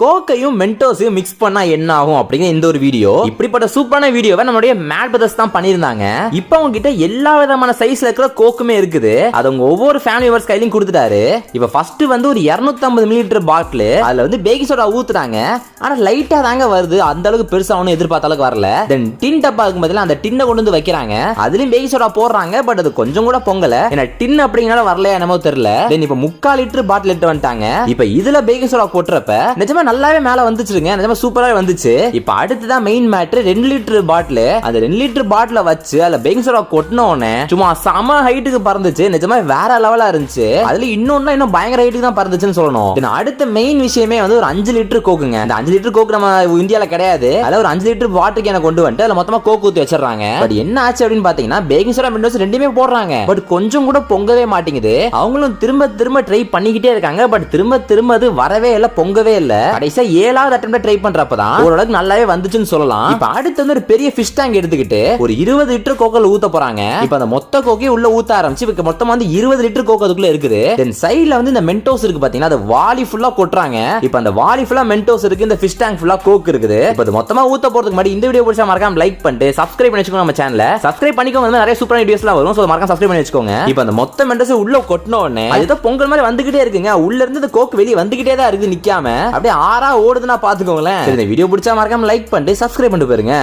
கோக்கையும் மென்டோஸையும் mix பண்ணா என்ன ஆகும் அப்படிங்கிற இந்த ஒரு வீடியோ. இப்படிப்பட்ட சூப்பரான வீடியோவை நம்மளுடைய மேட் பிரதர்ஸ் தான் பண்ணியிருந்தாங்க. இப்போ அவங்க கிட்ட எல்லா விதமான சைஸ்ல இருக்கிற கோக்குமே இருக்குது. அது அவங்க ஒவ்வொரு ஃபேமிலி மெம்பர்ஸ் கையிலும் கொடுத்துட்டாரு. இப்போ ஃபர்ஸ்ட் வந்து ஒரு 250 மில்லிலிட்டர் பாட்டில் அதுல வந்து பேக்கிங் சோடா ஊத்துறாங்க. ஆனா லைட்டா தாங்க வருது. அந்த அளவுக்கு பெருசா ஒன்றும் எதிர்பார்த்த அளவுக்கு வரல. தென் டின் டப்பா இருக்கும் பதிலா அந்த டின்னை கொண்டு வந்து வைக்கிறாங்க. அதுலயும் பேக்கிங் சோடா போடுறாங்க. பட் அது கொஞ்சம் கூட பொங்கல. ஏன்னா டின் அப்படிங்கனால வரலையா என்னமோ தெரியல. தென் இப்போ முக்கால் லிட்டர் பாட்டில் எடுத்து வந்துட்டாங்க. இப்போ இதுல பேக்கிங் சோடா போட்டுறப்ப நிஜமா நல்லாவே மேல வந்துச்சுருங்க நிஜமா சூப்பராவே வந்துச்சு. இப்போ அடுத்துதான் மெயின் மேட்ரு ரெண்டு லிட்டர் பாட்டில் அந்த ரெண்டு லிட்டர் பாட்டில வச்சு அதுல பேக்கிங் சோடா கொட்டினோடனே சும்மா செம ஹைட்டுக்கு பறந்துச்சு. நிஜமா வேற லெவலா இருந்துச்சு. அதுல இன்னொன்னு இன்னும் பயங்கர ஹைட்டுக்கு தான் பறந்துச்சுன்னு சொல்லணும். அடுத்த மெயின் விஷயமே வந்து ஒரு அஞ்சு லிட்டர் கோக்குங்க அந்த அஞ்சு லிட்டர் கோக்கு நம்ம இந்தியாவில் கிடையாது. அதாவது ஒரு அஞ்சு லிட்டர் பாட்டுக்கு கேனை கொண்டு வந்துட்டு அதுல மொத்தமா கோக்கு ஊத்தி வச்சிடறாங்க. பட் என்ன ஆச்சு அப்படின்னு பாத்தீங்கன்னா பேக்கிங் சோடா விண்டோஸ் ரெண்டுமே போடுறாங்க. பட் கொஞ்சம் கூட பொங்கவே மாட்டேங்குது. அவங்களும் திரும்ப திரும்ப ட்ரை பண்ணிக்கிட்டே இருக்காங்க. பட் திரும்ப திரும்ப அது வரவே இல்ல பொங்கவே இல்ல. கடைசியா ஏழாவது அட்டம் ட்ரை பண்றப்பதான் ஓரளவுக்கு நல்லாவே வந்துச்சுன்னு சொல்லலாம். இப்ப அடுத்து வந்து ஒரு பெரிய ஃபிஷ் டேங்க் எடுத்துக்கிட்டு ஒரு இருபது லிட்டர் கோக்கல் ஊத்த போறாங்க. இப்ப அந்த மொத்த கோக்கையும் உள்ள ஊத்த ஆரம்பிச்சு இப்ப மொத்தமா வந்து இருபது லிட்டர் கோக்கு அதுக்குள்ள இருக்குது. தென் சைடுல வந்து இந்த மென்டோஸ் இருக்கு பாத்தீங்கன்னா அது வாலி ஃபுல்லா கொட்டுறாங்க. இப்ப அந்த வாலி ஃபுல்லா மென்டோஸ் இருக்கு இந்த ஃபிஷ் டேங்க் ஃபுல்லா கோக் இருக்குது. இப்ப அது மொத்தமா ஊத்த போறதுக்கு முன்னாடி இந்த வீடியோ பிடிச்சா மறக்காம லைக் பண்ணிட்டு சப்ஸ்கிரைப் பண்ணி வச்சுக்கோங்க நம்ம சேனல சப்ஸ்கிரைப் பண்ணிக்கோங்க நிறைய சூப்பரான வீடியோஸ்லாம் வரும். சோ மறக்காம சப்ஸ்கிரைப் பண்ணி வச்சுக்கோங்க. இப்ப அந்த மொத்த மென்டோஸ் உள்ள கொட்டின உடனே அது ஏதோ பொங்கல் மாதிரி வந்துகிட்டே இருக்குங்க. உள்ள இருந்து இந்த கோக் வெளியே வந்துகிட்டே தான் இருக்கு நிக்காம. அப்படியே ஆறா ஓடுதுன்னா பாத்துக்கோங்களேன். இந்த வீடியோ பிடிச்சா மறக்காம லைக் பண்ணிட்டு சப்ஸ்கிரைப் பண்ணிட்டு போயிருங்க.